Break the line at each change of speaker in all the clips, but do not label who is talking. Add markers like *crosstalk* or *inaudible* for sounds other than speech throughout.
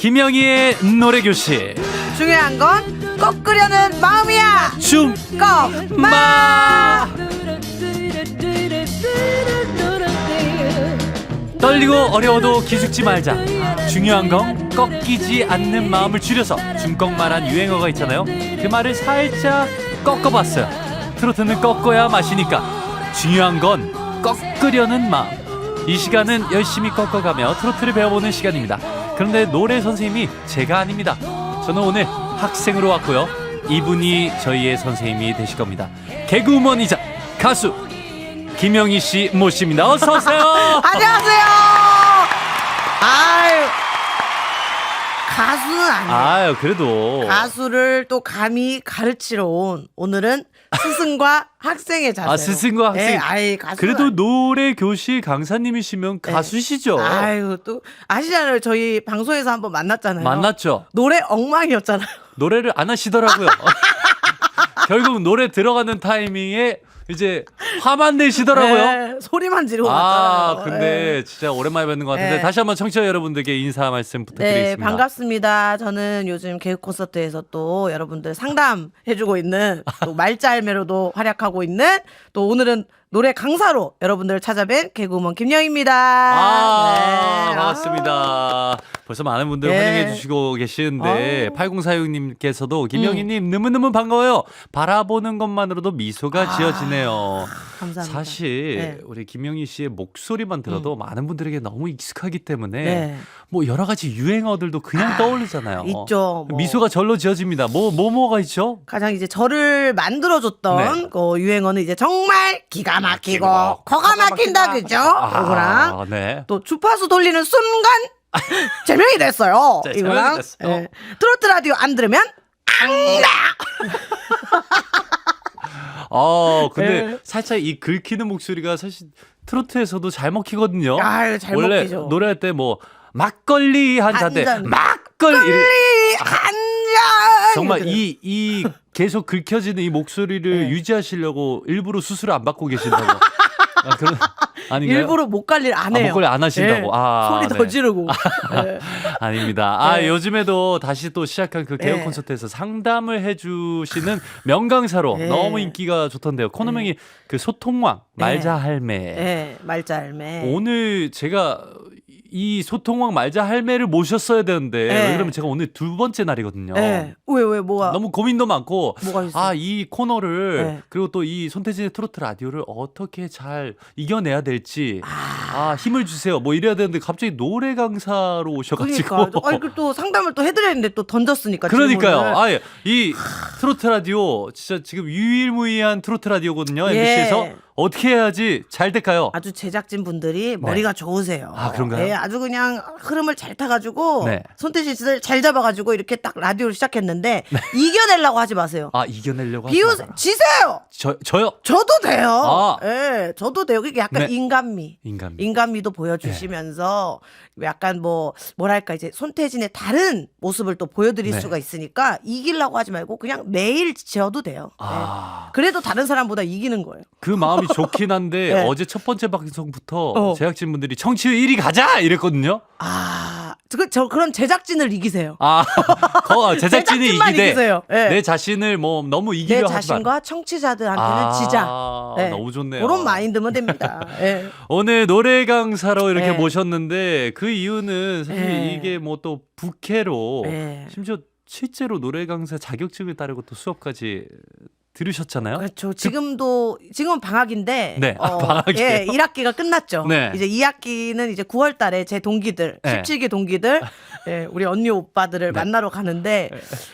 김영희의 노래 교실.
중요한 건 꺾으려는 마음이야.
춤마. 떨리고 어려워도 기죽지 말자. 중요한 건 꺾이지 않는 마음을 줄여서 중꺾말한 유행어가 있잖아요. 그 말을 살짝 꺾어봤어요. 트로트는 꺾어야 맛이니까. 중요한 건 꺾으려는 마음. 이 시간은 열심히 꺾어가며 트로트를 배워보는 시간입니다 그런데 노래 선생님이 제가 아닙니다. 저는 오늘 학생으로 왔고요. 이분이 저희의 선생님이 되실 겁니다. 개그우먼이자 가수 김영희 씨 모십니다. 어서 오세요. *laughs*
안녕하세요. 아유 가수는 아니에요.
아유 그래도.
가수를 또 감히 가르치러 온 오늘은 스승과 학생의 자세.
아 스승과 학생
네, 아이 가수.
그래도 노래 교실 강사님이시면
네.
가수시죠
아유 또 아시잖아요. 저희 방송에서 한번 만났잖아요.
만났죠
노래 엉망이었잖아요.
노래를 안 하시더라고요 *laughs* 결국 노래 들어가는 타이밍에 이제 화만 내시더라고요
네, 소리만 지르고
아
갔잖아요.
근데
네.
진짜 오랜만에 뵙는 것 같은데
네.
다시 한번 청취자 여러분들께 인사 말씀
네,
부탁드리겠습니다
반갑습니다. 저는 요즘 개그 콘서트에서 또 여러분들 상담해주고 있는 또 말짤매로도 활약하고 있는 또 오늘은 노래 강사로 여러분들을 찾아뵌 개그우먼 김영입니다.
아,
네.
반갑습니다. 벌써 많은 분들
네.
환영해 주시고 계시는데
아우.
8046님께서도 김영희님 너무너무 반가워요. 바라보는 것만으로도 미소가
아,
지어지네요.
감사합니다.
사실
네.
우리 김영희 씨의 목소리만 들어도 많은 분들에게 너무 익숙하기 때문에
네.
뭐 여러 가지 유행어들도 그냥 떠오르잖아요.
있죠. 뭐.
미소가 절로 지어집니다. 뭐, 뭐, 뭐가 있죠?
가장 이제 저를 만들어줬던
네.
그 유행어는 이제 정말 기가 막히고
막히고,
거가 막힌다 그죠? 이거랑
네.
또 주파수 돌리는 순간 *laughs* 제명이 됐어요.
네,
이거랑
제명이 됐어요.
예. 트로트 라디오 안 들으면 앙나.
아, *laughs* 근데
네.
살짝 이 긁히는 목소리가 사실 트로트에서도 잘 먹히거든요.
아유, 잘
원래
먹히죠.
노래할 때 뭐 막걸리 한
한
잔대
잔.
막걸리 이래-
이 한잔
정말 이이 계속 긁혀지는 이 목소리를
네.
유지하시려고 일부러 수술을 안 받고 계신다고. *laughs* 아, 그런 아닌가요?
일부러 목 관리를 안
아,
해요.
목걸이 안 하신다고.
예.
아,
소리
네.
더 지르고. 예. *laughs*
아닙니다. 아,
네.
요즘에도 다시 또 시작한 그 개혁
네.
콘서트에서 상담을 해주시는 명강사로
네.
너무 인기가 좋던데요. 코너명이 그 소통왕, 말자 할매.
예, 말짤매.
오늘 제가 이 소통왕 말자 할매를 모셨어야 되는데
네.
왜 그러면 제가 오늘 두 번째 날이거든요.
예. 왜, 왜, 뭐가.
너무 고민도 많고
뭐가 있어?
아 이 코너를
네.
그리고 또 이 손태진의 트로트 라디오를 어떻게 잘 이겨내야 될지 아, 힘을 주세요 뭐 이래야 되는데 갑자기 노래 강사로 오셔가지고
그러니까. 아니, 그또 상담을 또 해드렸는데 또 던졌으니까.
그러니까요.
질문을.
아예 이 트로트 라디오 진짜 지금 유일무이한 트로트 라디오거든요.
예.
MBC에서 어떻게 해야지 잘 될까요?
아주 제작진 분들이 머리가 좋으세요.
네. 아, 그런가요?
예, 아주 그냥 흐름을 잘 타가지고
네.
손태진 씨를 잘 잡아가지고 이렇게 딱 라디오를 시작했는데 *laughs* 이겨내려고 하지 마세요.
아 이겨내려고 하지
비웃
마라.
지세요.
저 저요
저도 돼요.
아.
예, 저도 돼요. 그게 약간
네.
인간미.
인간.
인간미도 보여주시면서 약간 뭐 뭐랄까 이제 손태진의 다른 모습을 또 보여드릴
네.
수가 있으니까 이기려고 하지 말고 그냥 매일 지어도 돼요. 예.
아.
그래도 다른 사람보다 이기는 거예요.
그 마음이 좋긴 한데
네.
어제 첫 번째 방송부터
어.
제작진분들이 청취율 1위 가자 이랬거든요.
아, 그, 저 그런 제작진을 이기세요.
아, *laughs* 거, 제작진이
제작진만
이기되
이기세요. 예.
내 자신을 뭐 너무
내
이기려 하지 마.
자신과 청취자들한테는
아,
지자. 예.
너무 좋네요.
그런 마인드면 됩니다. 예. *laughs*
오늘 노래 강사로 이렇게
네.
모셨는데 그 이유는 사실
네.
이게 뭐 또 부캐로
네.
심지어 실제로 노래 강사 자격증을 따르고 또 수업까지 들으셨잖아요.
그렇죠. 지금도 지금은 방학인데
네, 아, 방학이에요.
예, 1학기가 끝났죠.
네.
이제 2학기는 이제 9월 달에 제 동기들,
네.
17기 동기들 예, 우리 언니 오빠들을 만나러 가는데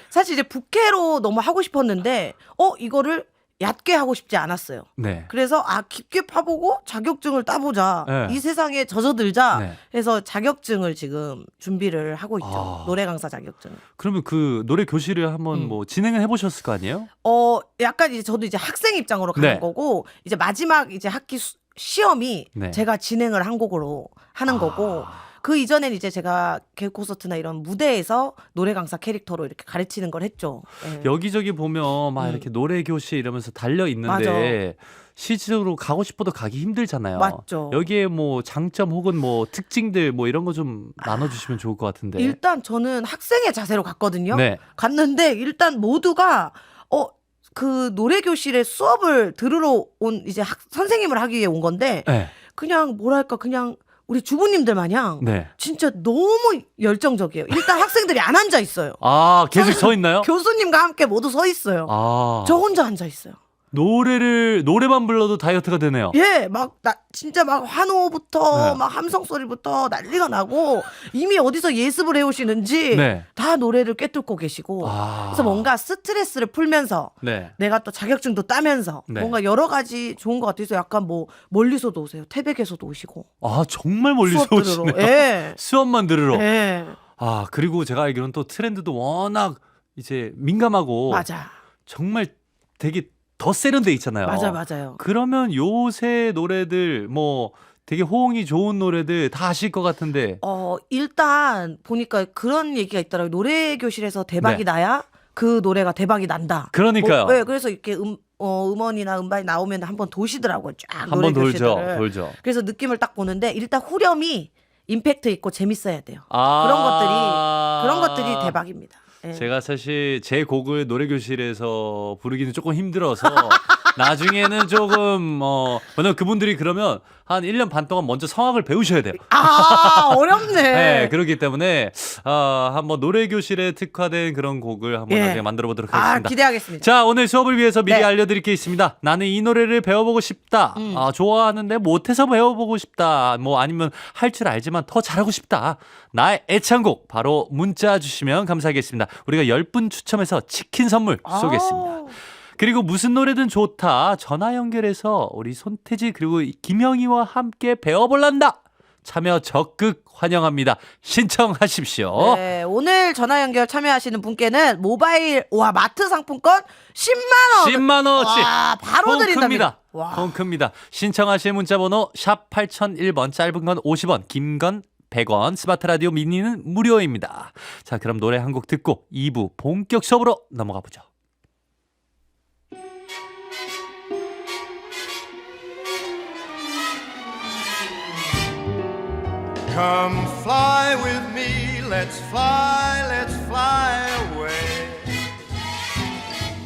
사실 이제 부캐로 너무 하고 싶었는데 어, 이거를 얕게 하고 싶지 않았어요.
네.
그래서 아 깊게 파보고 자격증을 따보자
네.
이 세상에 젖어들자
네.
해서 자격증을 지금 준비를 하고 있죠
아.
노래 강사 자격증
그러면 그 노래 교실을 한번
음.
뭐 진행을 해보셨을 거 아니에요?
어 약간 이제 저도 이제 학생 입장으로 가는
네.
거고 이제 마지막 이제 학기 수- 시험이
네.
제가 진행을 한 곡으로 하는
아.
거고 그 이전엔 이제 제가 개그 콘서트나 이런 무대에서 노래 강사 캐릭터로 이렇게 가르치는 걸 했죠. 예.
여기저기 보면 막
음.
이렇게 노래 교실 이러면서 달려 있는데 실제로 가고 싶어도 가기 힘들잖아요.
맞죠.
여기에 뭐 장점 혹은 뭐 특징들 뭐 이런 거 좀 나눠주시면 좋을 것 같은데.
일단 저는 학생의 자세로 갔거든요.
네.
갔는데 일단 모두가 어 그 노래 교실에 수업을 들으러 온 이제 학, 선생님을 하기 위해 온 건데
네.
그냥 뭐랄까 그냥 우리 주부님들 마냥
네.
진짜 너무 열정적이에요. 일단 학생들이 안 앉아 있어요.
아 계속 서 있나요?
교수님과 함께 모두 서 있어요.
아
저 혼자 앉아 있어요.
노래를 노래만 불러도 다이어트가 되네요.
예, 막 나 진짜 막 환호부터
네.
막 함성 소리부터 난리가 나고 이미 어디서 예습을 해오시는지
네.
다 노래를 꿰뚫고 계시고
아.
그래서 뭔가 스트레스를 풀면서
네.
내가 또 자격증도 따면서
네.
뭔가 여러 가지 좋은 것 같아서 약간 뭐 멀리서도 오세요. 태백에서도 오시고
아 정말 멀리서
수업 들으러.
오시네요.
예. *laughs*
수업만 들으러.
예.
아 그리고 제가 알기로는 또 트렌드도 워낙 이제 민감하고
맞아.
정말 되게 더 세련돼 있잖아요.
맞아 맞아요.
그러면 요새 노래들 뭐 되게 호응이 좋은 노래들 다 아실 것 같은데
어, 일단 보니까 그런 얘기가 있더라고요. 노래 교실에서 대박이
네.
나야 그 노래가 대박이 난다.
그러니까요.
뭐, 네, 그래서 이렇게 음, 어, 음원이나 음반이 나오면 한번 도시더라고요.
쫙한
노래
번 돌죠,
교실들을.
돌죠.
그래서 느낌을 딱 보는데 일단 후렴이 임팩트 있고 재밌어야 돼요.
아
그런 것들이 대박입니다. 예.
제가 사실 제 곡을 노래 교실에서 부르기는 조금 힘들어서 *laughs* 나중에는 조금 어 왜냐면 그분들이 그러면 한 1년 반 동안 먼저 성악을 배우셔야 돼요.
아 어렵네. *laughs*
네, 그렇기 때문에 아, 한번 노래 교실에 특화된 그런 곡을 한번
예.
나중에 만들어 보도록
아
하겠습니다.
기대하겠습니다.
자, 오늘 수업을 위해서 미리
네.
알려드릴 게 있습니다. 나는 이 노래를 배워보고 싶다.
음.
아, 좋아하는데 못해서 배워보고 싶다. 뭐 아니면 할 줄 알지만 더 잘하고 싶다. 나의 애창곡 바로 문자 주시면 감사하겠습니다. 우리가 10분 추첨해서 치킨 선물 쏘겠습니다.
아우.
그리고 무슨 노래든 좋다. 전화 연결해서 우리 손태지 그리고 김영희와 함께 배워볼란다. 참여 적극 환영합니다. 신청하십시오.
네, 오늘 전화 연결 참여하시는 분께는 모바일 와 마트 상품권 10만 원.
10만 원어치.
와, 바로. 와.
통 큽니다. 신청하실 문자 번호 샵 8001번 짧은 건 50원, 긴 건 100원, 스마트 라디오 미니는 무료입니다. 자, 그럼 노래 한 곡 듣고 2부 본격 수업으로 넘어가 보죠.
Come fly with me, let's fly, let's fly away.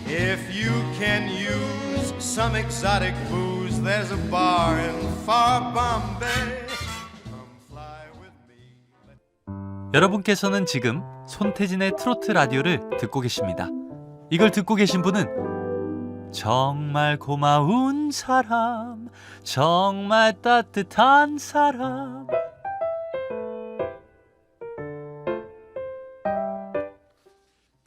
If you can use some exotic booze, there's a bar in far Bombay. Come fly with me.
여러분께서는 지금 손태진의 트로트 라디오를 듣고 계십니다. 이걸 듣고 계신 분은 정말 고마운 사람, 정말 따뜻한 사람.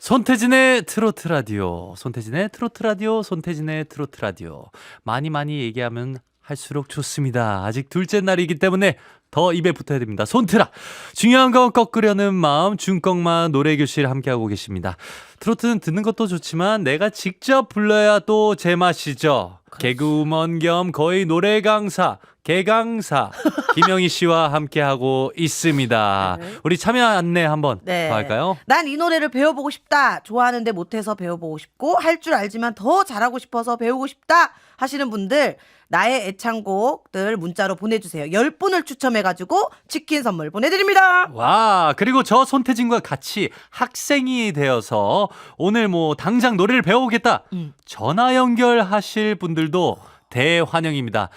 손태진의 트로트 라디오, 손태진의 트로트 라디오, 손태진의 트로트 라디오. 많이 많이 얘기하면 할수록 좋습니다. 아직 둘째 날이기 때문에 더 입에 붙어야 됩니다. 손트라. 중요한 건 꺾으려는 마음, 중꺾만 노래교실 함께하고 계십니다. 트로트는 듣는 것도 좋지만 내가 직접 불러야 또 제맛이죠. 개그우먼 겸 거의 노래 강사, 개강사 *laughs* 김영희 씨와 함께하고 있습니다.
네.
우리 참여 안내 한번
네.
더 할까요?
난 이 노래를 배워보고 싶다. 좋아하는데 못해서 배워보고 싶고 할 줄 알지만 더 잘하고 싶어서 배우고 싶다 하시는 분들 나의 애창곡들 문자로 보내주세요. 10분을 추첨해가지고 치킨 선물 보내드립니다.
와, 그리고 저 손태진과 같이 학생이 되어서 오늘 뭐 당장 노래를 배워보겠다.
음.
전화 연결하실 분들도 대환영입니다.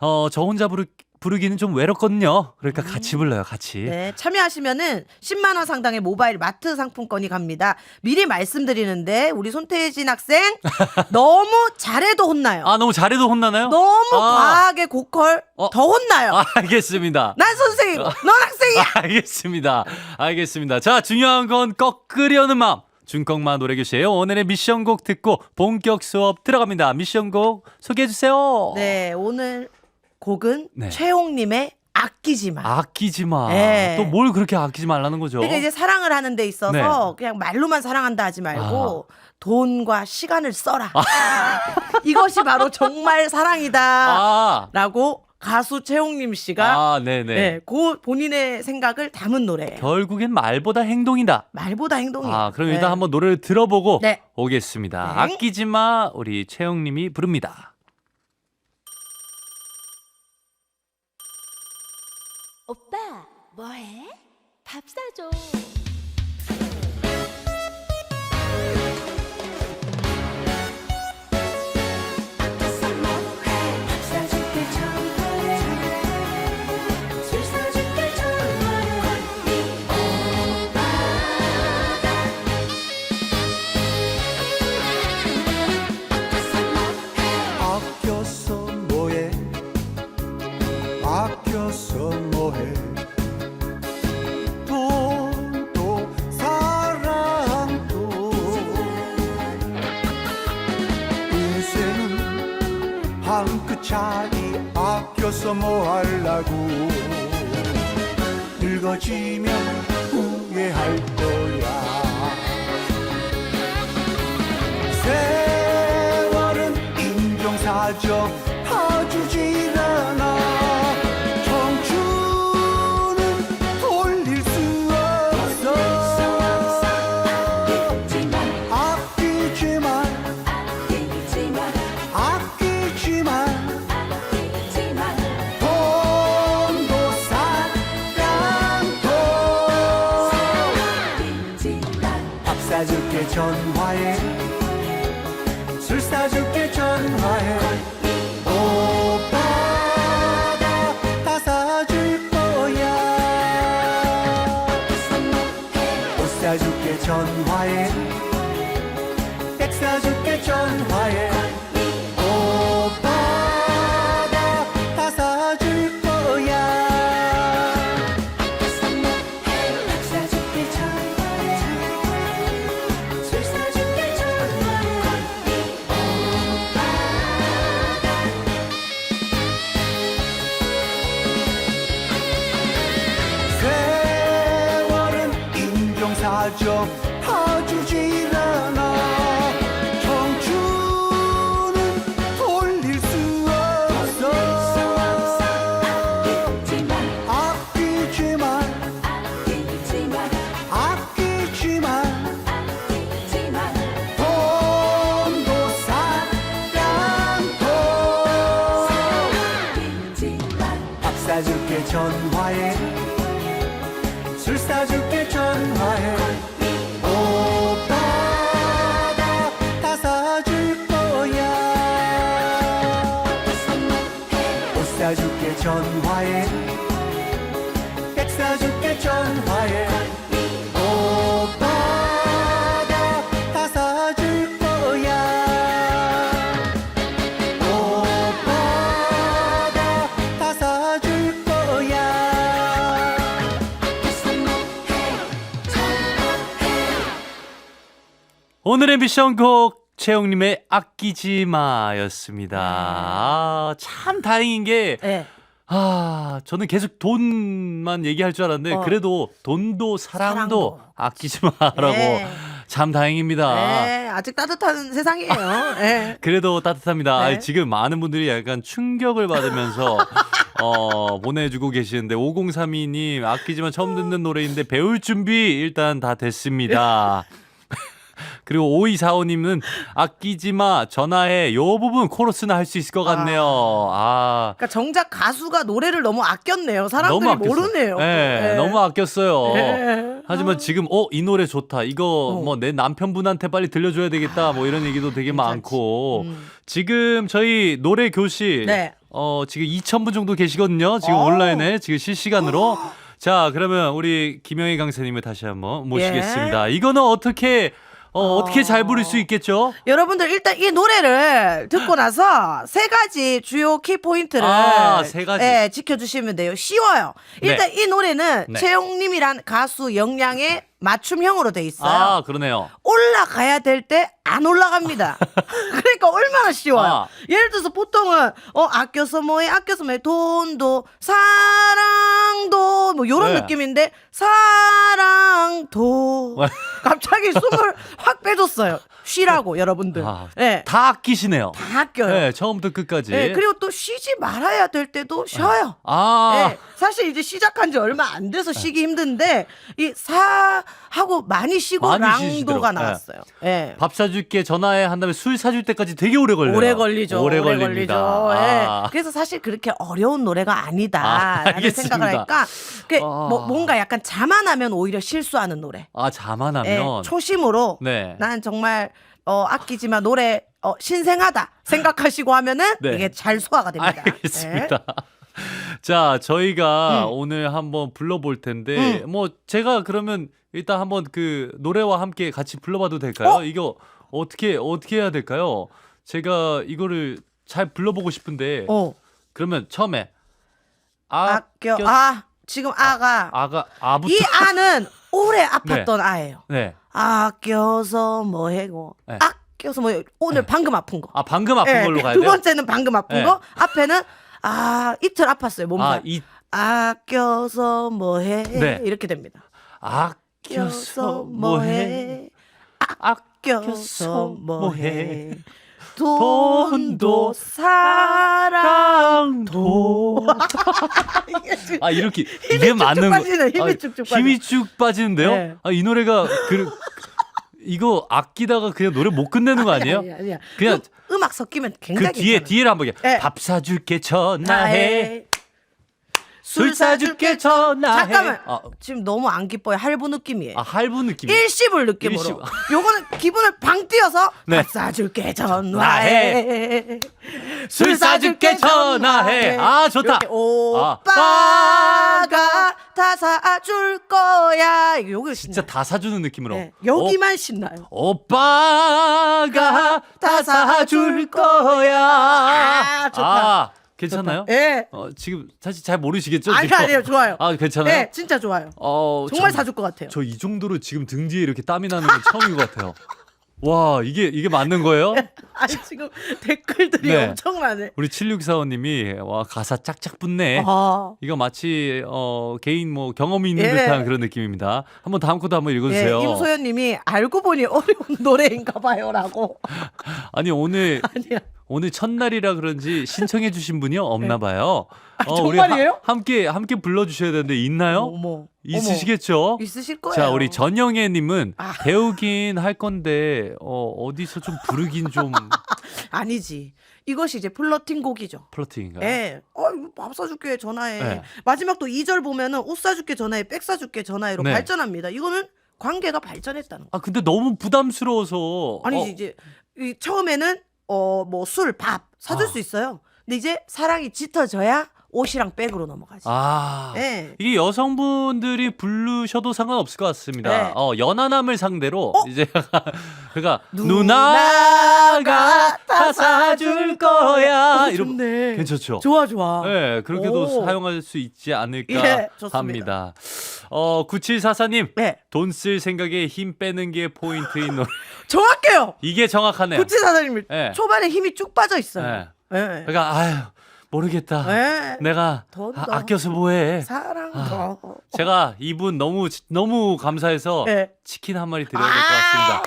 어, 저 혼자 부르, 부르기는 좀 외롭거든요. 그러니까 같이 불러요, 같이.
음. 네, 참여하시면은 10만 원 상당의 모바일 마트 상품권이 갑니다. 미리 말씀드리는데 우리 손태진 학생 *laughs* 너무 잘해도 혼나요.
아, 너무 잘해도 혼나나요?
너무
아.
과하게 고컬
어.
더 혼나요.
아, 알겠습니다.
난 선생님, 넌 학생이야. *laughs*
알겠습니다. 알겠습니다. 자, 중요한 건 꺾으려는 마음. 준꺽마 노래교실에요. 오늘의 미션곡 듣고 본격 수업 들어갑니다. 미션곡 소개해 주세요.
네, 오늘 곡은
네.
최홍님의 아끼지 마.
아끼지 마.
네.
또 뭘 그렇게 아끼지 말라는 거죠?
그러니까 이제 사랑을 하는 데 있어서
네.
그냥 말로만 사랑한다 하지 말고 돈과 시간을 써라. *laughs* 이것이 바로 정말 사랑이다.
아,
라고 가수 채용님 씨가
아, 네네.
네, 그 본인의 생각을 담은 노래예요.
결국엔 말보다 행동이다.
말보다 행동이에요.
아, 그럼
네.
일단 한번 노래를 들어보고
네.
오겠습니다.
네.
아끼지 마 우리 채영님이 부릅니다.
오빠 뭐해? 밥 사줘. 전화해. 술 사줄게 전화해
사줄게 전화해 술 사줄게 전화해 오빠가 다 사줄 거야 옷 사줄게 전화해 백 사줄게 전화해
오늘의 미션 곡 채영님의 아끼지 마였습니다. 아, 참 다행인 게
네.
아, 저는 계속 돈만 얘기할 줄 알았는데
어.
그래도 돈도 사랑도,
사랑도.
아끼지 마라고
네.
참 다행입니다.
네, 아직 따뜻한 세상이에요. 네. *laughs*
그래도 따뜻합니다.
네.
아니, 지금 많은 분들이 약간 충격을 받으면서 *laughs* 어, 보내주고 계시는데 5032님 아끼지만 처음 듣는 노래인데 배울 준비 일단 다 됐습니다. *laughs* *laughs* 그리고 5245님은 아끼지 마 전화해 요 부분 코러스는 할수 있을 것 같네요. 아.
그러니까 정작 가수가 노래를 너무 아꼈네요. 사람들이
너무 아꼈어요.
모르네요.
네,
네.
너무 아꼈어요.
네.
하지만 지금 어 이 노래 좋다. 이거
어.
뭐 내 남편분한테 빨리 들려줘야 되겠다. 뭐 이런 얘기도 되게 많고
음.
지금 저희 노래 교실
네.
어 지금 2,000분 정도 계시거든요. 지금
어.
온라인에 지금 실시간으로. 자 그러면 우리 김영희 강사님을 다시 한번 모시겠습니다. 이거는 어떻게 어, 어떻게 잘 부를 수 있겠죠?
여러분들 일단 이 노래를 듣고 나서 세 가지 주요 키 포인트를
아, 세 가지.
예, 지켜주시면 돼요. 쉬워요. 일단
네.
이 노래는
네.
채용님이란 가수 역량에 맞춤형으로 돼 있어요.
아 그러네요.
올라가야 될 때 안 올라갑니다. *laughs* 그러니까 얼마나 쉬워요.
아.
예를 들어서 보통은 어 아껴서 뭐해 아껴서 뭐해 돈도 사랑도 뭐 요런
네.
느낌인데 사랑도
네. *laughs*
갑자기 숨을 확 빼줬어요. 쉬라고 여러분들.
아,
예.
다 아끼시네요.
다 아껴요.
네, 처음부터 끝까지.
예, 그리고 또 쉬지 말아야 될 때도 쉬어요.
아,
예, 사실 이제 시작한 지 얼마 안 돼서 쉬기 힘든데 이 사하고 많이 쉬고
많이
랑도가
쉬시더라고요.
나왔어요. 예.
밥 사줄게 전화해 한 다음에 술 사줄 때까지 되게 오래 걸려요.
오래 걸리죠. 오래,
걸립니다.
걸리죠. 예.
아.
그래서 사실 그렇게 어려운 노래가
아,
아니다라는
알겠습니다.
생각을 하니까 그게
아.
뭐, 뭔가 약간 자만하면 오히려 실수하는 노래.
아,
예,
자만하면.
초심으로
네.
난 정말 어, 아끼지만 노래 어, 신생하다 생각하시고 하면은
네.
이게 잘 소화가 됩니다.
알겠습니다. 자, 저희가
음.
오늘 한번 불러볼 텐데, 뭐, 제가 그러면 일단 한번 그 노래와 함께 같이 불러봐도 될까요?
어?
이거 어떻게, 어떻게 해야 될까요? 제가 이거를 잘 불러보고 싶은데,
어,
그러면 처음에,
아껴 아 지금 아가
아가, 아부터.
이 아는 오래 아팠던 아예요.
네.
아껴서 뭐 해고
네.
아껴서 뭐 오늘 방금 아픈 거.
아, 방금 아픈
예,
걸로 가야
두
돼요?
번째는 방금 아픈
네.
거. 앞에는 아 이틀 아팠어요 몸살.
아, 이,
아껴서 뭐해
네.
이렇게 됩니다.
아껴서 뭐해.
아껴서 뭐해.
돈도
사랑도
아 이렇게 *laughs* 이게 맞는
빠지네, 힘이
아,
쭉쭉
힘이 쭉 빠지는데요.
네.
아, 이 노래가 그 이거 아끼다가 그냥 노래 못 끝내는 거 아니에요?
아니야, 아니야.
그냥
음, 음악 섞이면
그
굉장히
뒤에
괜찮아요.
뒤에를 한번
네.
밥 사줄게 전화해
나의
술 사줄게 전화해.
잠깐만
아,
지금 너무 안 기뻐요 할부 느낌이에요
아 할부 느낌.
일시불 느낌으로
일시불.
요거는 기분을 방 띄어서
네.
밥 사줄게 전화해
술 사줄게 전화해. 아 좋다.
이렇게 오빠가 다 사줄 거야 요거
진짜 다 사주는 느낌으로.
네, 여기만 신나요
오, 오빠가 다 사줄 거야.
아, 좋다.
아, 괜찮아요?
예
어, 지금 사실 잘 모르시겠죠?
아니
지금?
아니에요 좋아요
아, 괜찮아요?
네 진짜 좋아요
어,
정말
저-
사줄 것 같아요
저 이 정도로 지금 등 뒤에 이렇게 땀이 나는 건 처음인 것 같아요. 와, 이게 이게 맞는 거예요? *laughs*
아니 지금 댓글들이
네.
엄청나네
우리 7645님이 와 가사 짝짝 붙네.
아.
이거 마치 어 개인 뭐 경험이 있는
예.
듯한 그런 느낌입니다. 한번 다음 코드 한번
예,
읽어주세요.
임소연님이 알고 보니 어려운 노래인가 봐요라고
아니 오늘 *laughs*
아니야
오늘 첫날이라 그런지 신청해 주신 분이 없나 봐요.
아,
어, 우리
정말이에요?
하- 함께 함께 불러 주셔야 되는데 있나요?
어머
있으시겠죠?
어머, 있으실 거예요
자, 우리 전영애 님은
아.
배우긴 할 건데 어 어디서 좀 부르긴 좀 *laughs*
아니지 이것이 이제 플러팅 곡이죠
플러팅인가요?
예. 어, 이거 밥 사줄게 전화해.
네.
마지막 또 2절 보면은 옷 사줄게 전화해, 백 사줄게 전화해로
네.
발전합니다. 이거는 관계가 발전했다는 거.
아, 근데 너무 부담스러워서
아니지
어,
이제 이 처음에는 어 뭐 술, 밥 사줄
아.
수 있어요. 근데 이제 사랑이 짙어져야 옷이랑 백으로 넘어가지.
아.
예.
이게 여성분들이 부르셔도 상관없을 것 같습니다.
네.
어, 연하남을 상대로 이제 *laughs* 그러니까
누나가
다 사줄 거야.
어,
이런
좋네.
괜찮죠?
좋아 좋아.
네, 그렇게도
오.
사용할 수 있지 않을까
예, 좋습니다.
합니다. 어, 9744님.
네.
돈 쓸 생각에 힘 빼는 게 포인트인 노래. *laughs*
정확해요.
이게 정확하네요.
구치 사장님
네.
초반에 힘이 쭉 빠져 있어요.
네.
예.
그러니까 아유, 모르겠다.
네.
내가
돈
아,
더.
아껴서 뭐해.
사랑도.
제가 이분 너무 너무 감사해서
네.
치킨 한 마리 드려야 될 것 같습니다.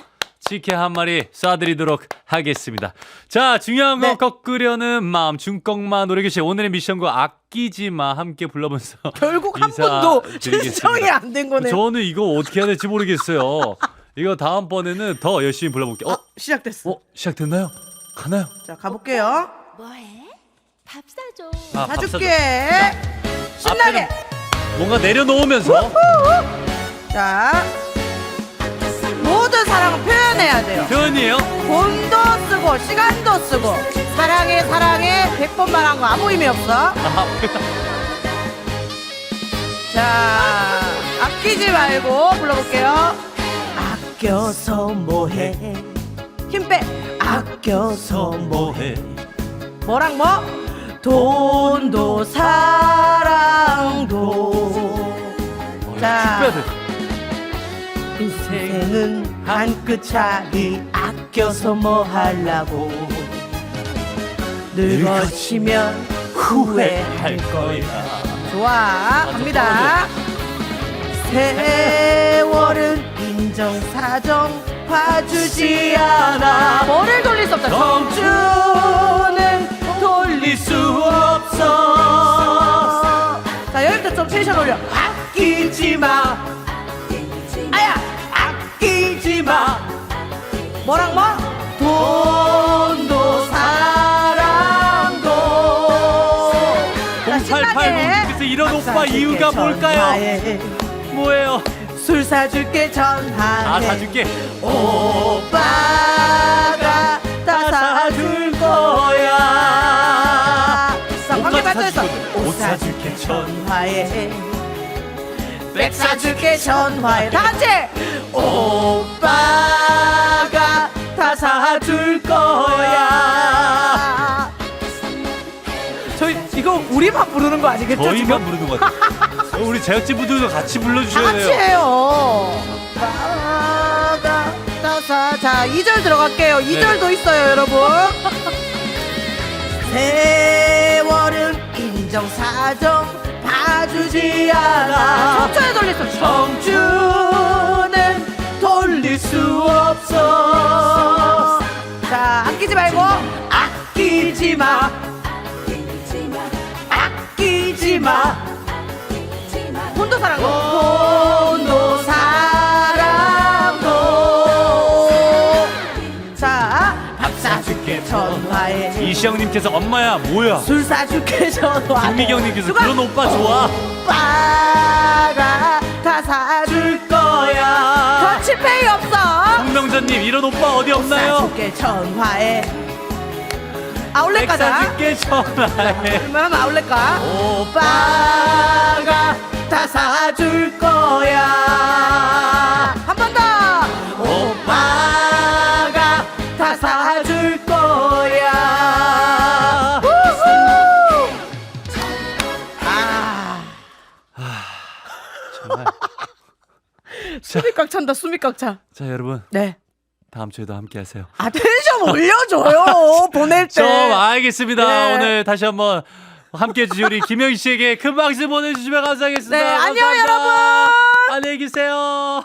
치킨 한 마리 쏴드리도록 하겠습니다. 자, 중요한 건
네.
꺾으려는 마음 중꺾마 노래교실 오늘의 미션과 아끼지 마 함께 불러보면서 *laughs*
결국 한
인사
번도
드리겠습니다.
신청이 안 된 거네요.
저는 이거 어떻게 해야 될지 모르겠어요. 이거 다음번에는 더 열심히 불러볼게요. 어,
어, 시작됐어.
어 시작됐나요? 가나요?
자, 가볼게요.
뭐해? 밥 사줘.
아, 밥
사줄게. 신나게.
뭔가 내려놓으면서
자, 모든 사랑을 표현해야 돼요.
표현이에요.
돈도 쓰고 시간도 쓰고 사랑해 사랑해 100번 말한 거 아무 의미 없어.
아,
자, 아끼지 말고 불러볼게요. 아껴서 뭐해? 힘 빼. 아껴서 뭐해? 뭐랑 뭐? 돈도 사랑도. 자. 인생은 한 끗 차이 아껴서 뭐 하려고 늙어지면 후회할
거야.
좋아 갑니다 세월은 인정 인정사정 봐주지 않아 뭐를 돌릴 수 없다 정주 는
돌릴 수 없어.
자 여기부터 좀 텐션 올려. 아끼지 마. 아야! 아끼지 마. 뭐랑 뭐? 돈도 사랑도. 자, 신나게.
0889님께서 이런
밥
오빠
사줄게,
이유가 뭘까요?
전화해.
뭐예요?
술 사줄게 전화해.
아 사줄게.
오빠 발전했어
옷 사줄게. 전
전화해. 백 사줄게. 전화해. 다 같이 오빠가 다 사줄 거야. 저희 이거 우리만 부르는 거 아니겠죠
저희만
지금?
부르는 것 같아요. *laughs* 우리 제작진분들도 같이
다
불러주셔야
같이
돼요.
해요. 오빠가 다 사... 자 2절 들어갈게요. 2절도 있어요 여러분. *laughs* 세월 은 인정사정 봐주지 않아. 천천히 돌렸어. 청주는 돌릴 수 없어. 자 아끼지 말고. 아끼지 마. 아끼지 마. 혼도 사랑도
이시영님께서 엄마야 뭐야?
술 사줄게 전화해 *laughs*
김미경님께서
누가
그런 오빠 좋아?
오빠가 다 사줄 거야. 터치페이 없어.
황명전님 이런 오빠 어디 없나요?
사줄게 전화해. 아울렛 가자.
백사줄게 전화해.
그러면 아울렛 가? 오빠가 다 사줄 거야. 한 번 더. 오빠가 다 사줄 숨이 꽉 찬다 숨이 꽉 차
자 여러분
네.
다음 주에도 함께 하세요
아 텐션 올려줘요 보낼 때
좀 알겠습니다
네.
오늘 다시 한번 함께 해 주신 우리 김영희 씨에게 큰 박수 보내주시면 감사하겠습니다
네, 안녕,
감사합니다.
여러분.
안녕히 계세요